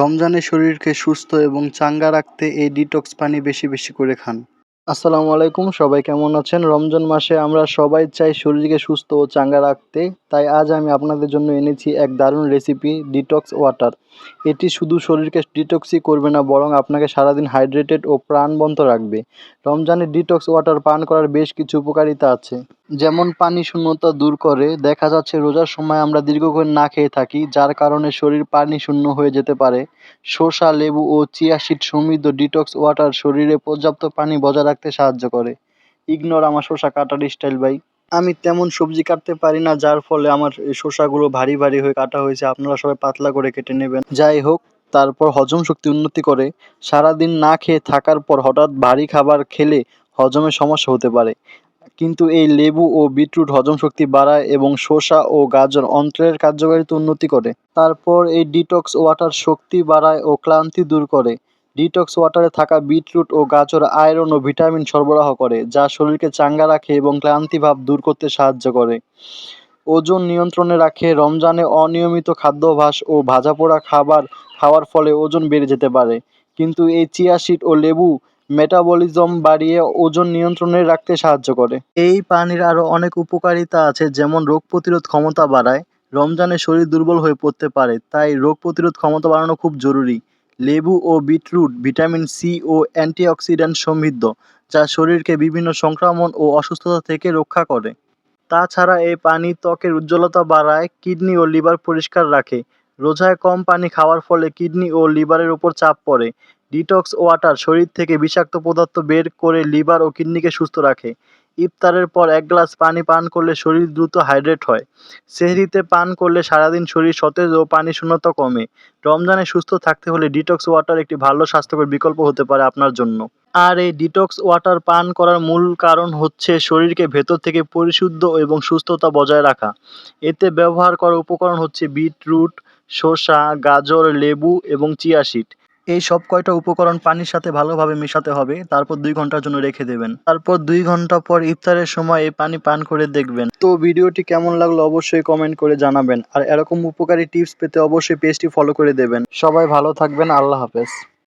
রমজানে শরীরকে সুস্থ এবং চাঙ্গা রাখতে এই ডিটক্স পানি বেশি বেশি করে খান। আসসালামু আলাইকুম, সবাই কেমন আছেন? রমজান মাসে আমরা সবাই চাই শরীরকে সুস্থ ও চাঙ্গা রাখতে, তাই আজ আমি আপনাদের জন্য এনেছি এক দারুণ রেসিপি ডিটক্স ওয়াটার এটি শুধু শরীরকে ডিটক্সই করবে না, বরং আপনাকে সারাদিন হাইড্রেটেড ও প্রাণবন্ত রাখবে। রমজানে ডিটক্স ওয়াটার পান করার বেশ কিছু উপকারিতা আছে। যেমন পানি শূন্যতা দূর করে, দেখা যাচ্ছে রোজার সময় আমরা দীর্ঘক্ষণ না খেয়ে থাকি, যার কারণে শরীর পানি শূন্য হয়ে যেতে পারে। শসা লেবু ও চিয়া সিড সমৃদ্ধ ডিটক্স ওয়াটার শরীরে পর্যাপ্ত পানি বজায় রাখতে সাহায্য করে। ইগনোর আমার শসা কাটার স্টাইল, ভাই। আমি তেমন সবজি কাটতে পারি না, যার ফলে আমার শসাগুলো ভারী ভারী হয়ে কাটা হয়েছে। আপনারা সবাই পাতলা করে কেটে নেবেন। যাই হোক, তারপর হজম শক্তি উন্নতি করে। সারাদিন না খেয়ে থাকার পর হঠাৎ ভারী খাবার খেলে হজমের সমস্যা হতে পারে। কিন্তু এই লেবু ও বিটরুট হজম শক্তি বাড়ায় এবং শসা ও গাজর অন্ত্রের কার্যকারিতা উন্নতি করে। তারপর এই ডিটক্স ওয়াটার শক্তি বাড়ায় ও ক্লান্তি দূর করে। ডিটক্স ওয়াটারে থাকা বিটরুট ও গাজর আয়রন ও ভিটামিন সরবরাহ করে, যা শরীরকে চাঙ্গা রাখে এবং ক্লান্তি ভাব দূর করতে সাহায্য করে। ওজন নিয়ন্ত্রণে রাখে, রমজানে অনিয়মিত খাদ্যাভ্যাস ও ভাজাপোড়া খাবার খাওয়ার ফলে ওজন বেড়ে যেতে পারে। কিন্তু এই চিয়া সিড ও লেবু মেটাবলিজম বাড়িয়ে ওজন নিয়ন্ত্রণে রাখতে সাহায্য করে। এই পানির আরও অনেক উপকারিতা আছে, যেমন রোগ প্রতিরোধ ক্ষমতা বাড়ায়, রমজানে শরীর দুর্বল হয়ে পড়তে পারে, তাই রোগ প্রতিরোধ ক্ষমতা বাড়ানো খুব জরুরি। লেবু ও বিটরুট, ভিটামিন সি ও অ্যান্টিঅক্সিডেন্ট সমৃদ্ধ, যা শরীরকে বিভিন্ন সংক্রমণ ও অসুস্থতা থেকে রক্ষা করে। তাছাড়া এই পানি ত্বকের উজ্জ্বলতা বাড়ায়, কিডনি ও লিভার পরিষ্কার রাখে। রোজায় কম পানি খাওয়ার ফলে কিডনি ও লিভারের উপর চাপ পড়ে। ডিটক্স ওয়াটার শরীর থেকে বিষাক্ত পদার্থ বের করে লিভার ও কিডনিকে সুস্থ রাখে। ইফতারের পর এক গ্লাস পানি পান করলে শরীর দ্রুত হাইড্রেট হয়। সেহরিতে পান করলে সারাদিন শরীর সতেজ ও পানি শূন্যতা কমে। রমজানে সুস্থ থাকতে হলে ডিটক্স ওয়াটার একটি ভালো স্বাস্থ্যকর বিকল্প হতে পারে আপনার জন্য। আর এই ডিটক্স ওয়াটার পান করার মূল কারণ হচ্ছে শরীরকে ভেতর থেকে পরিশুদ্ধ এবং সুস্থতা বজায় রাখা। এতে ব্যবহার করা উপকরণ হচ্ছে বিটরুট, শসা, গাজর, লেবু এবং চিয়া সিড। এই সব কয়টা উপকরণ পানির সাথে ভালোভাবে মেশাতে হবে, তারপর দুই ঘণ্টার জন্য রেখে দেবেন। তারপর দুই ঘণ্টা পর ইফতারের সময় এই পানি পান করে দেখবেন। তো ভিডিওটি কেমন লাগল অবশ্যই কমেন্ট করে জানাবেন। আর এরকম উপকারী টিপস পেতে অবশ্যই পেজটি ফলো করে দেবেন। সবাই ভালো থাকবেন, আল্লাহ হাফেজ।